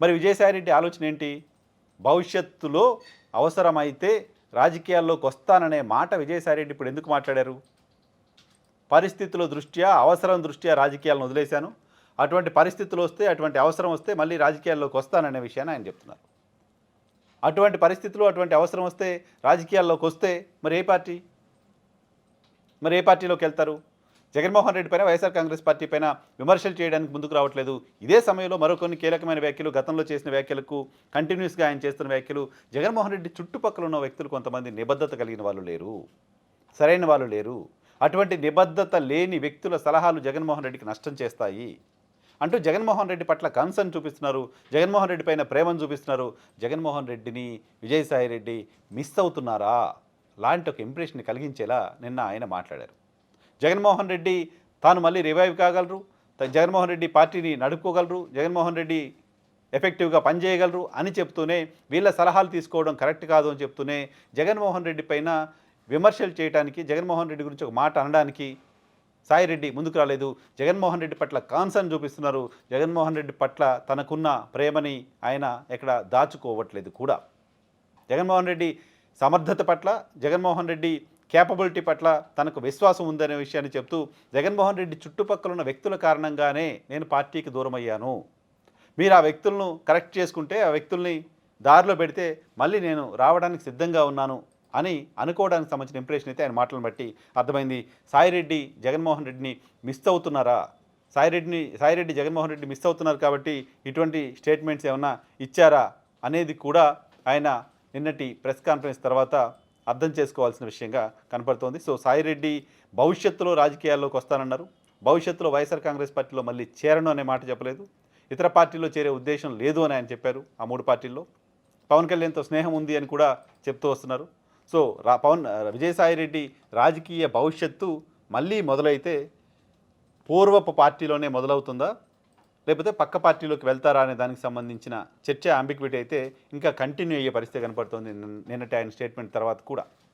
మరి విజయసాయిరెడ్డి ఆలోచన ఏంటి? భవిష్యత్తులో అవసరమైతే రాజకీయాల్లోకి వస్తాననే మాట విజయసాయిరెడ్డి ఇప్పుడు ఎందుకు మాట్లాడారు? పరిస్థితుల దృష్ట్యా అవసరం దృష్ట్యా రాజకీయాలను వదిలేశాను. అటువంటి పరిస్థితులు వస్తే అటువంటి అవసరం వస్తే మళ్ళీ రాజకీయాల్లోకి వస్తాననే విషయాన్ని ఆయన చెప్తున్నారు. అటువంటి పరిస్థితులు అటువంటి అవసరం వస్తే రాజకీయాల్లోకి వస్తే మరి ఏ పార్టీ? మరి ఏ పార్టీలోకి వెళ్తారు? జగన్మోహన్ రెడ్డి పైన వైఎస్ఆర్ కాంగ్రెస్ పార్టీ పైన విమర్శలు చేయడానికి ముందుకు రావట్లేదు. ఇదే సమయంలో మరికొన్ని కీలకమైన వ్యాఖ్యలు గతంలో చేసిన వ్యాఖ్యలకు కంటిన్యూస్గా ఆయన చేస్తున్న వ్యాఖ్యలు జగన్మోహన్ రెడ్డి చుట్టుపక్కల ఉన్న వ్యక్తులు కొంతమంది నిబద్ధత కలిగిన వాళ్ళు లేరు. సరైన వాళ్ళు లేరు. అటువంటి నిబద్ధత లేని వ్యక్తుల సలహాలు జగన్మోహన్ రెడ్డికి నష్టం చేస్తాయి. అంటూ జగన్మోహన్ రెడ్డి పట్ల కన్సర్న్ చూపిస్తున్నారు. జగన్మోహన్ రెడ్డి పైన ప్రేమను చూపిస్తున్నారు. జగన్మోహన్ రెడ్డిని విజయసాయి రెడ్డి మిస్ అవుతున్నారా? లాంటి ఒక ఇంప్రెషన్ కలిగించేలా నిన్న ఆయన మాట్లాడారు. జగన్మోహన్ రెడ్డి తాను మళ్ళీ రివైవ్ కాగలరు జగన్మోహన్ రెడ్డి పార్టీని నడుపుకోగలరు జగన్మోహన్ రెడ్డి ఎఫెక్టివ్గా పనిచేయగలరు అని చెప్తూనే వీళ్ళ సలహాలు తీసుకోవడం కరెక్ట్ కాదు అని చెప్తూనే జగన్మోహన్ రెడ్డి పైన విమర్శలు చేయడానికి జగన్మోహన్ రెడ్డి గురించి ఒక మాట అనడానికి సాయిరెడ్డి ముందుకు రాలేదు. జగన్మోహన్ రెడ్డి పట్ల కాన్సర్న్ చూపిస్తున్నారు. జగన్మోహన్ రెడ్డి పట్ల తనకున్న ప్రేమని ఆయన ఎక్కడ దాచుకోవట్లేదు కూడా. జగన్మోహన్ రెడ్డి సమర్థత పట్ల జగన్మోహన్ రెడ్డి కేపబిలిటీ పట్ల తనకు విశ్వాసం ఉందనే విషయాన్ని చెప్తూ జగన్మోహన్ రెడ్డి చుట్టుపక్కల ఉన్న వ్యక్తుల కారణంగానే నేను పార్టీకి దూరం అయ్యాను మీరు ఆ వ్యక్తులను కరెక్ట్ చేసుకుంటే ఆ వ్యక్తుల్ని దారిలో పెడితే మళ్ళీ నేను రావడానికి సిద్ధంగా ఉన్నాను అని అనుకోవడానికి సంబంధించిన ఇంప్రెషన్ అయితే ఆయన మాటలను బట్టి అర్థమైంది. సాయిరెడ్డి జగన్మోహన్ రెడ్డిని మిస్ అవుతున్నారా? సాయిరెడ్డిని సాయిరెడ్డి జగన్మోహన్ రెడ్డి మిస్ అవుతున్నారు కాబట్టి ఇటువంటి స్టేట్మెంట్స్ ఏమైనా ఇచ్చారా? అనేది కూడా ఆయన నిన్నటి ప్రెస్ కాన్ఫరెన్స్ తర్వాత అర్థం చేసుకోవాల్సిన విషయంగా కనపడుతోంది. సో సాయిరెడ్డి భవిష్యత్తులో రాజకీయాల్లోకి వస్తానన్నారు. భవిష్యత్తులో వైఎస్ఆర్ కాంగ్రెస్ పార్టీలో మళ్ళీ చేరను అనే మాట చెప్పలేదు. ఇతర పార్టీలో చేరే ఉద్దేశం లేదు అని ఆయన చెప్పారు ఆ మూడు పార్టీల్లో. పవన్ కళ్యాణ్తో స్నేహం ఉంది అని కూడా చెప్తూ వస్తున్నారు. సో రా పవన్ విజయసాయిరెడ్డి రాజకీయ భవిష్యత్తు మళ్ళీ మొదలైతే పూర్వపు పార్టీలోనే మొదలవుతుందా? లేకపోతే పక్క పార్టీలోకి వెళ్తారా అనే దానికి సంబంధించిన చర్చ అంబిక్విటీ అయితే ఇంకా కంటిన్యూ అయ్యే పరిస్థితి కనపడుతోంది నిన్నటి ఆయన స్టేట్మెంట్ తర్వాత కూడా.